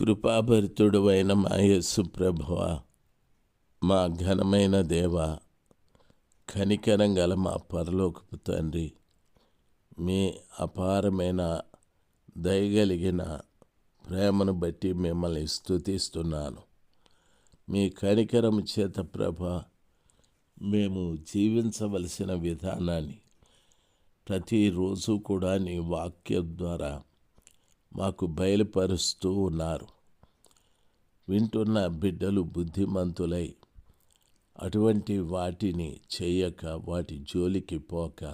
కృపాభరితుడు అయిన మా యేసు ప్రభువ మా ఘనమైన దేవ కనికరం గల మా పరలోకపు తండ్రి మీ అపారమైన దయగలిగిన ప్రేమను బట్టి మిమ్మల్ని స్థుతిస్తున్నాను మీ కనికరం చేత ప్రభ మేము జీవించవలసిన విధానాన్ని ప్రతిరోజు కూడా నీ వాక్యం ద్వారా మాకు బయలుపరుస్తూ ఉన్నారు. వింటున్న బిడ్డలు బుద్ధిమంతులై అటువంటి వాటిని చేయక వాటి జోలికి పోక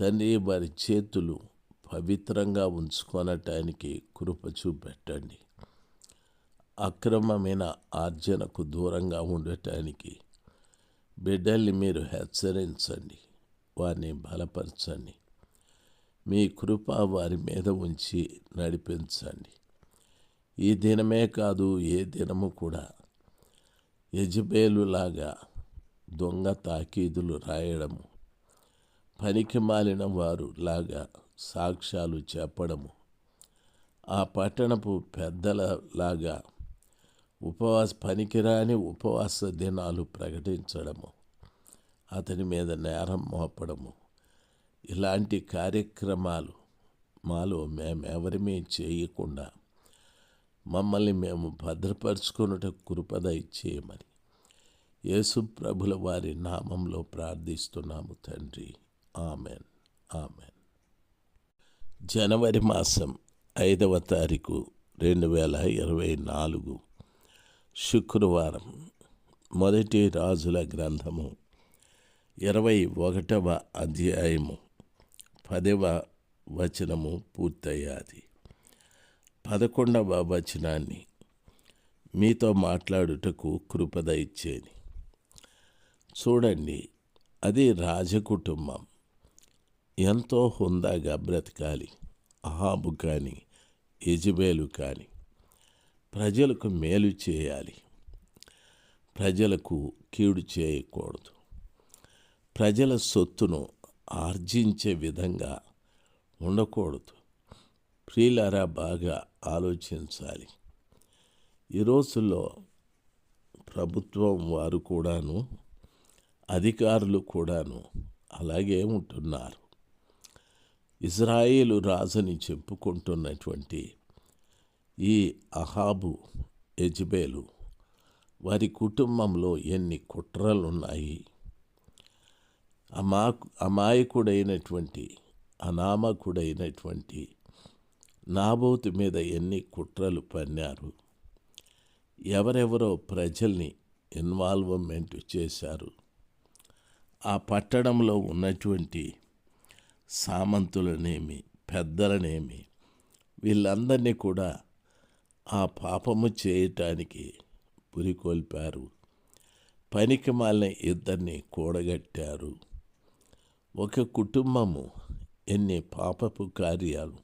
తండ్రి వారి చేతులు పవిత్రంగా ఉంచుకొనటానికి కృప చూపెట్టండి. అక్రమమైన ఆర్జనకు దూరంగా ఉండటానికి బిడ్డల్ని మీరు హెచ్చరించండి. వారిని బలపరచండి. మీ కృప వారి మీద ఉంచి నడిపించండి. ఈ దినమే కాదు ఏ దినము కూడా. యజబేలులాగా దొంగ తాకీదులు రాయడము పనికి మాలిన వారు లాగా సాక్ష్యాలు చెప్పడము ఆ పట్టణపు పెద్దల లాగా ఉపవాస పనికిరాని ఉపవాస దినాలు ప్రకటించడము అతని మీద నేరం మోపడము ఇలాంటి కార్యక్రమాలు మాలో మేమెవరిమీ చేయకుండా మమ్మల్ని మేము భద్రపరుచుకున్నట కృపద ఇచ్చేయమని యేసు ప్రభుల వారి నామంలో ప్రార్థిస్తున్నాము తండ్రి. ఆమెన్. ఆమెన్. జనవరి మాసం ఐదవ తారీఖు రెండు వేల ఇరవై నాలుగు శుక్రవారం మొదటి రాజుల గ్రంథము ఇరవై ఒకటవ అధ్యాయము పదవ వచనము పూర్తయ్యాది. పదకొండవ వచనాన్ని మీతో మాట్లాడుటకు కృపద ఇచ్చేది చూడండి అది రాజకుటుంబం. ఎంతో హుందాగా బ్రతకాలి. అహాబు కానీ యజబేలు కానీ ప్రజలకు మేలు చేయాలి. ప్రజలకు కీడు చేయకూడదు. ప్రజల సొత్తును ఆర్జించే విధంగా ఉండకూడదు. ప్రియులారా బాగా ఆలోచించాలి. ఈ రోజుల్లో ప్రభుత్వం వారు కూడాను అధికారులు కూడాను అలాగే ఉంటున్నారు. ఇజ్రాయేలు రాజుని చెప్పుకుంటున్నటువంటి ఈ అహాబు యజ్బేలు వారి కుటుంబంలో ఎన్ని కుట్రలున్నాయి అమా అమాయకుడైనటువంటి అనామకుడైనటువంటి నాబోతు మీద ఎన్ని కుట్రలు పన్నారు ఎవరెవరో ప్రజల్ని ఇన్వాల్వ్మెంట్ చేశారు ఆ పట్టణంలో ఉన్నటువంటి సామంతులనేమి పెద్దలనేమి వీళ్ళందరినీ కూడా ఆ పాపము చేయటానికి పురికొల్పారు పనికి మాలిన ఇద్దరిని కూడగట్టారు. ఒక కుటుంబము ఎన్ని పాపపు కార్యాలు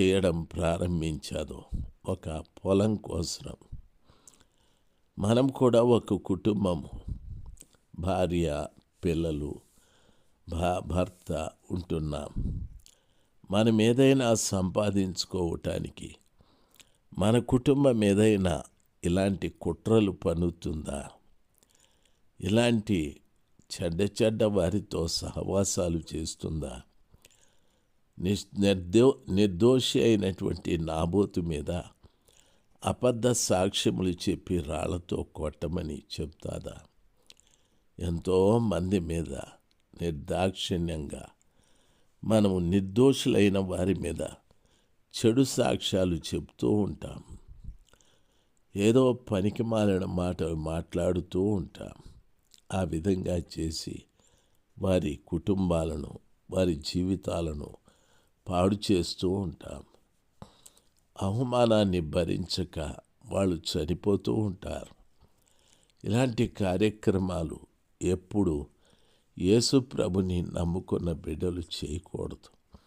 చేయడం ప్రారంభించాదో ఒక పొలం కోసం మనం కూడా ఒక కుటుంబము. భార్య పిల్లలు భా భర్త ఉంటున్నాం. మనం ఏదైనా సంపాదించుకోవటానికి మన కుటుంబం ఏదైనా ఇలాంటి కుట్రలు పన్నుతుందా? ఇలాంటి చెడ్డ చెడ్డ వారితో సహవాసాలు చేస్తుందా? నిస్ నిర్దో నిర్దోషి అయినటువంటి నాబోతు మీద అబద్ధ సాక్ష్యములు చెప్పి రాళ్ళతో కొట్టమని చెప్తాదా? ఎంతోమంది మీద నిర్దాక్షిణ్యంగా మనము నిర్దోషులైన వారి మీద చెడు సాక్ష్యాలు చెప్తూ ఉంటాం. ఏదో పనికి మాలిన మాట మాట్లాడుతూ ఉంటాం. ఆ విధంగా చేసి వారి కుటుంబాలను వారి జీవితాలను పాడు చేస్తూ ఉంటాం. అవమానాన్ని భరించక వాళ్ళు చనిపోతూ ఉంటారు. ఇలాంటి కార్యక్రమాలు ఎప్పుడు యేసుప్రభుని నమ్ముకున్న బిడ్డలు చేయకూడదు.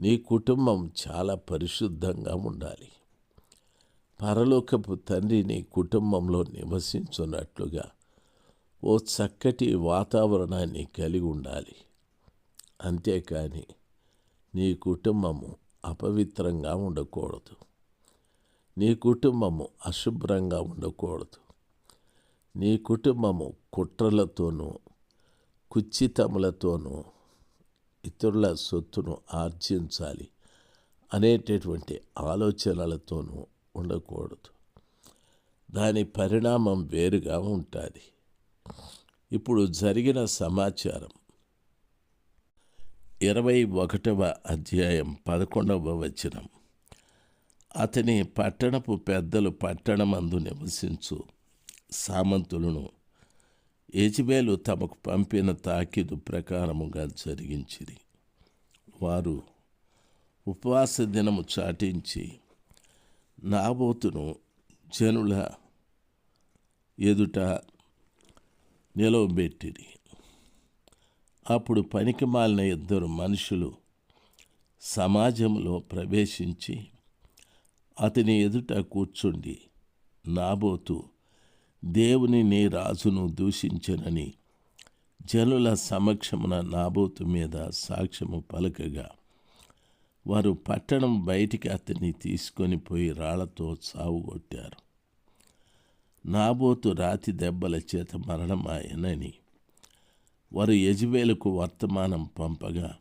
నీ కుటుంబం చాలా పరిశుద్ధంగా ఉండాలి. పరలోకపు తండ్రి నీ కుటుంబంలో నివసించున్నట్లుగా ఓ చక్కటి వాతావరణాన్ని కలిగి ఉండాలి. అంతేకాని నీ కుటుంబము అపవిత్రంగా ఉండకూడదు. నీ కుటుంబము అశుభ్రంగా ఉండకూడదు. నీ కుటుంబము కుట్రలతోనూ కుచ్చితములతోనూ ఇతరుల సొత్తును ఆర్జించాలి అనేటటువంటి ఆలోచనలతోనూ ఉండకూడదు. దాని పరిణామం వేరుగా ఉంటుంది. ఇప్పుడు జరిగిన సమాచారం. ఇరవై ఒకటవ అధ్యాయం పదకొండవ వచనం. అతని పట్టణపు పెద్దలు పట్టణమందు నివసించు సామంతులను ఏజిబేలు తమకు పంపిన తాకిదు ప్రకారముగా జరిగించిరి. వారు ఉపవాస దినము చాటించి నాబోతును జనుల ఎదుట నిలవబెట్టిరి. అప్పుడు పనికి మాలిన ఇద్దరు మనుషులు సమాజంలో ప్రవేశించి అతని ఎదుట కూర్చుండి నాబోతు దేవుని నీ రాజును దూషించనని జనుల సమక్షమున నాబోతు మీద సాక్ష్యము పలకగా వారు పట్టణం బయటికి అతన్ని తీసుకొని పోయి రాళ్ళతో సావుగొట్టారు. నాబోతు రాతి దెబ్బల చేత మరణమాయనని వారు యజబేలకు వర్తమానం పంపగా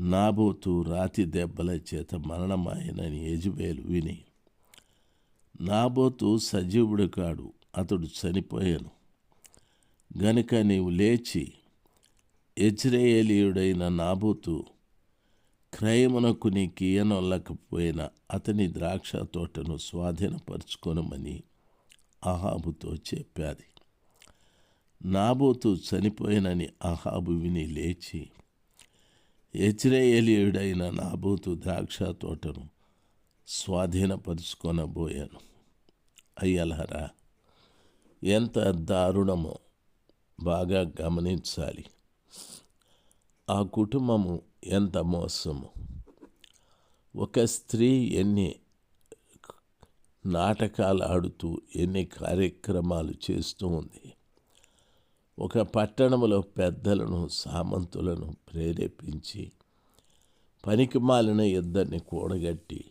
నాబోతు రాతి దెబ్బల చేత మరణమాయనని యజబేలు విని నాబోతు సజీవుడు కాడు అతడు చనిపోయాను. గనుక నీవు లేచి ఎజ్రేయేలీయుడైన నాబోతు క్రయమునకు నీకు ఈయనొల్లకపోయిన అతని ద్రాక్ష తోటను స్వాధీనపరుచుకొనమని అహాబుతో చెప్పాది. నాబోతు చనిపోయినని అహాబు విని లేచి యజ్రేయేలీయుడైన నాబోతు ద్రాక్ష తోటను స్వాధీనపరుచుకొనబోయాను. అయ్యలహరా ఎంత దారుణమో బాగా గమనించాలి. ఆ కుటుంబము ఎంత మోసము. ఒక స్త్రీ ఎన్ని నాటకాలు ఆడుతూ ఎన్ని కార్యక్రమాలు చేస్తూ ఉంది. ఒక పట్టణంలో పెద్దలను సామంతులను ప్రేరేపించి పనికి మాలిన ఇద్దరిని కూడగట్టి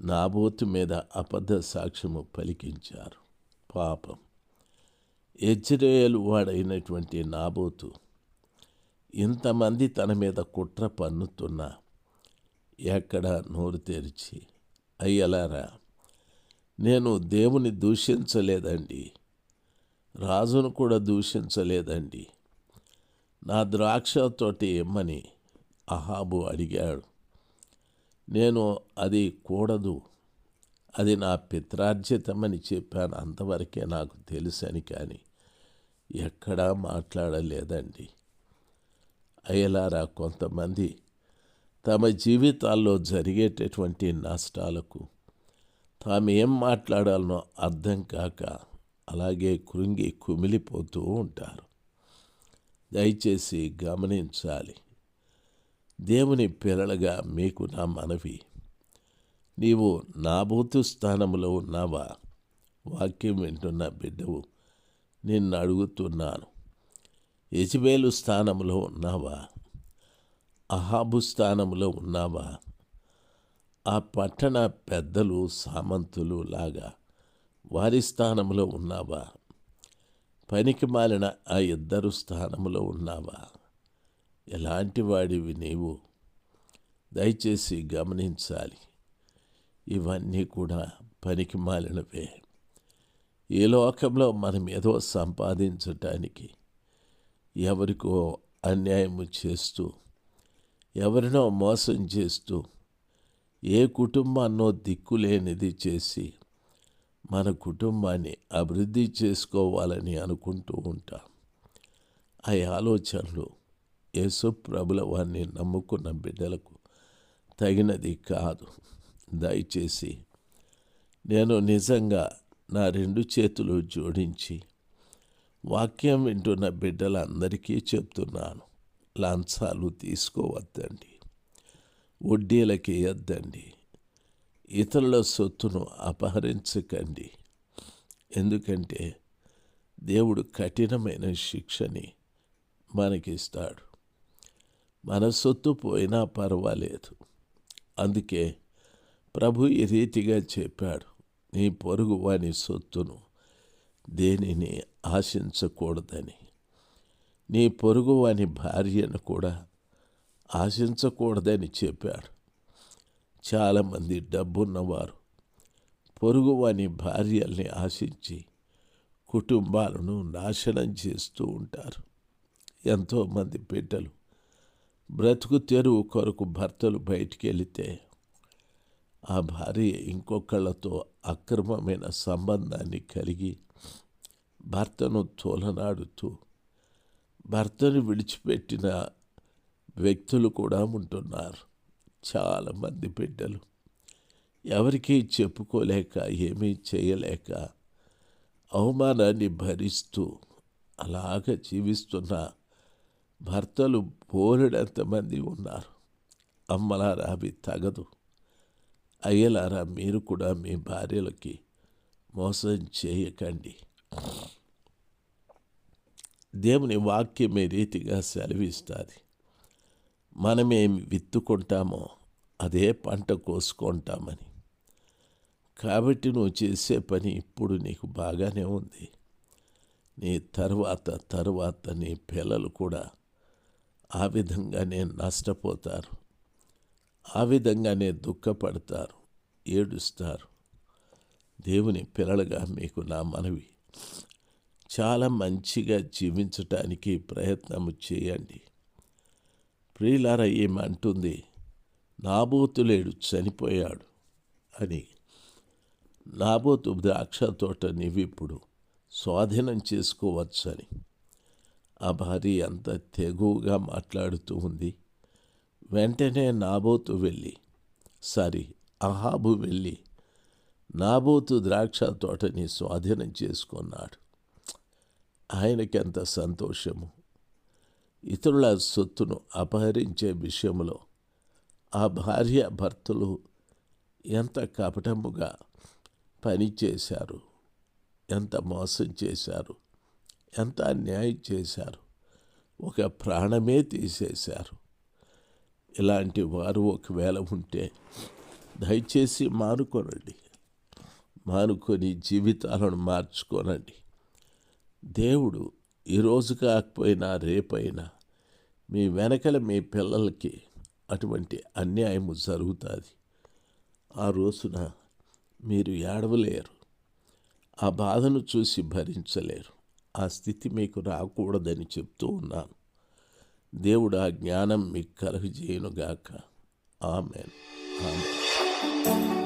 నాబోతు మీద అబద్ధ సాక్ష్యము పలికించారు. పాపం. ఎజ్రేయలు వాడైనటువంటి నాబోతు ఇంతమంది తన మీద కుట్ర పన్నుతున్నా ఎక్కడ నోరు తెరిచి అయ్యలారా నేను దేవుని దూషించలేదండి. రాజును కూడా దూషించలేదండి. నా ద్రాక్ష తోటి ఇమ్మని అహాబు అడిగాడు. నేను అది కూడదు అది నా పిత్రార్జితమని చెప్పాను అంతవరకే నాకు తెలుసని కానీ ఎక్కడా మాట్లాడలేదండి. అయ్యలారా కొంతమంది తమ జీవితాల్లో జరిగేటటువంటి నష్టాలకు తాము ఏం మాట్లాడాలనో అర్థం కాక అలాగే కృంగి కుమిలిపోతూ ఉంటారు. దయచేసి గమనించాలి. దేవుని పిల్లలుగా మీకు నా మనవి. నీవు నాబూతు స్థానంలో ఉన్నావా? వాక్యం వింటున్న బిడ్డవు నిన్ను అడుగుతున్నాను. యజబేలు స్థానంలో ఉన్నావా? అహాబు స్థానంలో ఉన్నావా? ఆ పట్టణ పెద్దలు సామంతులు లాగా వారి స్థానంలో ఉన్నావా? పనికి మాలిన ఆ ఇద్దరు స్థానంలో ఉన్నావా? ఎలాంటి వాడివి నీవు? దయచేసి గమనించాలి. ఇవన్నీ కూడా పనికి మాలినవే. ఈ లోకంలో మనం ఏదో సంపాదించటానికి ఎవరికో అన్యాయము చేస్తూ ఎవరినో మోసం చేస్తూ ఏ కుటుంబాన్నో దిక్కులేనిది చేసి మన కుటుంబాన్ని అభివృద్ధి చేసుకోవాలని అనుకుంటూ ఉంటాం. ఆ ఆలోచనలు యేసు ప్రభుల వారిని నమ్ముకున్న బిడ్డలకు తగినది కాదు. దయచేసి నేను నిజంగా నా రెండు చేతులు జోడించి వాక్యం వింటున్న బిడ్డలందరికీ చెప్తున్నాను. లంచాలు తీసుకోవద్దండి. వడ్డీలకి ఇవ్వద్దండి ఇతరుల సొత్తును అపహరించకండి. ఎందుకంటే దేవుడు కఠినమైన శిక్షని మనకిస్తాడు. మన సొత్తు పోయినా పర్వాలేదు. అందుకే ప్రభు ఈ రీతిగా చెప్పాడు నీ పొరుగు వాని సొత్తును దేనిని ఆశించకూడదని. నీ పొరుగు వాని భార్యను కూడా ఆశించకూడదని చెప్పాడు చాలామంది డబ్బున్నవారు పొరుగువాని భార్యల్ని ఆశించి కుటుంబాలను నాశనం చేస్తూ ఉంటారు. ఎంతోమంది బిడ్డలు బ్రతుకు తెరువు కొరకు భర్తలు బయటికి వెళితే ఆ భార్య ఇంకొకళ్ళతో అక్రమమైన సంబంధాన్ని కలిగి భర్తను తోలనాడుతూ భర్తను విడిచిపెట్టిన వ్యక్తులు కూడా ఉంటున్నారు. చాలామంది బిడ్డలు. ఎవరికీ చెప్పుకోలేక ఏమీ చేయలేక అవమానాన్ని భరిస్తూ అలాగ జీవిస్తున్న భర్తలు బోలెడంతమంది ఉన్నారు. అమ్మలారా అవి తగదు. అయ్యలారా మీరు కూడా మీ భార్యలకి మోసం చేయకండి. దేవుని వాక్యం ఏ రీతిగా సెలవిస్తుంది. మనమేమి విత్తుకుంటామో అదే పంట కోసుకుంటామని. కాబట్టి నువ్వు చేసే పని ఇప్పుడు నీకు బాగానే ఉంది. నీ తర్వాత తర్వాత నీ పిల్లలు కూడా ఆ విధంగానే నష్టపోతారు. ఆ విధంగానే దుఃఖపడతారు ఏడుస్తారు. దేవుని పిల్లలుగా మీకు నా మనవి. చాలా మంచిగా జీవించటానికి ప్రయత్నము చేయండి. ప్రియులార అంటుంది నాబోతులేడు చనిపోయాడు అని. నాబోతు ద్రాక్ష తోట నీవిప్పుడు స్వాధీనం చేసుకోవచ్చని. ఆ భార్య అంత తెగువగా మాట్లాడుతూ ఉంది. వెంటనే నాబోతు వెళ్ళి సారీ అహాబు వెళ్ళి నాబోతు ద్రాక్ష తోటని స్వాధీనం చేసుకున్నాడు. ఆయనకెంత సంతోషము? ఇతరుల సొత్తును అపహరించే విషయంలో ఆ భార్య భర్తలు ఎంత కపటముగా పనిచేశారు ఎంత మోసం చేశారు ఎంత అన్యాయం చేశారు ఒక ప్రాణమే తీసేశారు. ఇలాంటి వారు ఒకవేళ ఉంటే దయచేసి మానుకోనండి. మానుకొని జీవితాలను మార్చుకోనండి. దేవుడు ఈరోజు కాకపోయినా రేపైనా మీ వెనకల మీ పిల్లలకి అటువంటి అన్యాయము జరుగుతుంది. ఆ రోజున మీరు ఏడవలేరు. ఆ బాధను చూసి భరించలేరు. ఆ స్థితి మీకు రాకూడదని చెప్తూ ఉన్నాను. దేవుడు ఆ జ్ఞానం మీకు కలుగజేయునుగాక. ఆమెన్. ఆమె